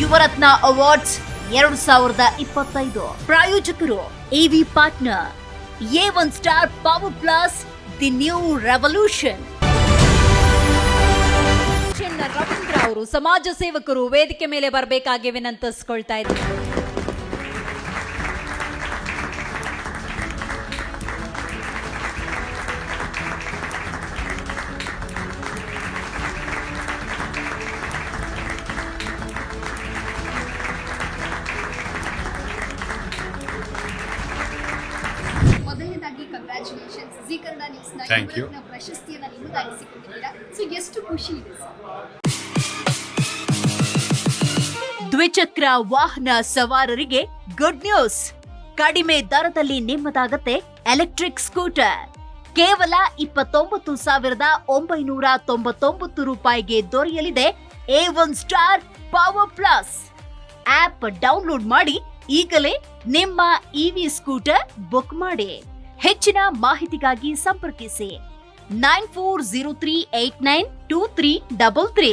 Yuvarathna awards ಎರಡು ಸಾವಿರದ ಇಪ್ಪತ್ತೈದು. ಪ್ರಾಯೋಜಕರು A V partner A one star power plus the new revolution Ravindra ಅವರು ಸಮಾಜ ಸೇವಕರು ವೇದಿಕೆ ಮೇಲೆ ಬರಬೇಕಾಗಿ ವಿನಂತಿಸ್ಕೊಳ್ತಾ ಇದ್ದಾರೆ. ಮೊದಲನೇದಾಗಿ ಕಂಗ್ರ್ಯಾಚುಲೇಷನ್ಸ್ ಜಿ ಕನ್ನಡ ನ್ಯೂಸ್ನ ಪ್ರಶಸ್ತಿಯನ್ನು ನಿಮ್ಮದಾಗಿಸಿಕೊಂಡಿದ್ದೀರಾ ಸೊ ಎಷ್ಟು ಖುಷಿ ಇದೆ ದ್ವಿಚಕ್ರ ವಾಹನ ಸವಾರರಿಗೆ ಗುಡ್ ನ್ಯೂಸ್ ಕಡಿಮೆ ದರದಲ್ಲಿ ನಿಮ್ಮದಾಗತ್ತೆ ಎಲೆಕ್ಟ್ರಿಕ್ ಸ್ಕೂಟರ್ ಕೇವಲ ಇಪ್ಪತ್ತೊಂಬತ್ತು ಸಾವಿರದ ಒಂಬೈನೂರ ತೊಂಬತ್ತೊಂಬತ್ತು ರೂಪಾಯಿಗೆ ದೊರೆಯಲಿದೆ A one star power plus app download ಮಾಡಿ ಈಗಲೇ ನಿಮ್ಮ ಇವಿ ಸ್ಕೂಟರ್ ಬುಕ್ ಮಾಡಿ. ಹೆಚ್ಚಿನ ಮಾಹಿತಿಗಾಗಿ ಸಂಪರ್ಕಿಸಿ nine four zero three eight nine two three double three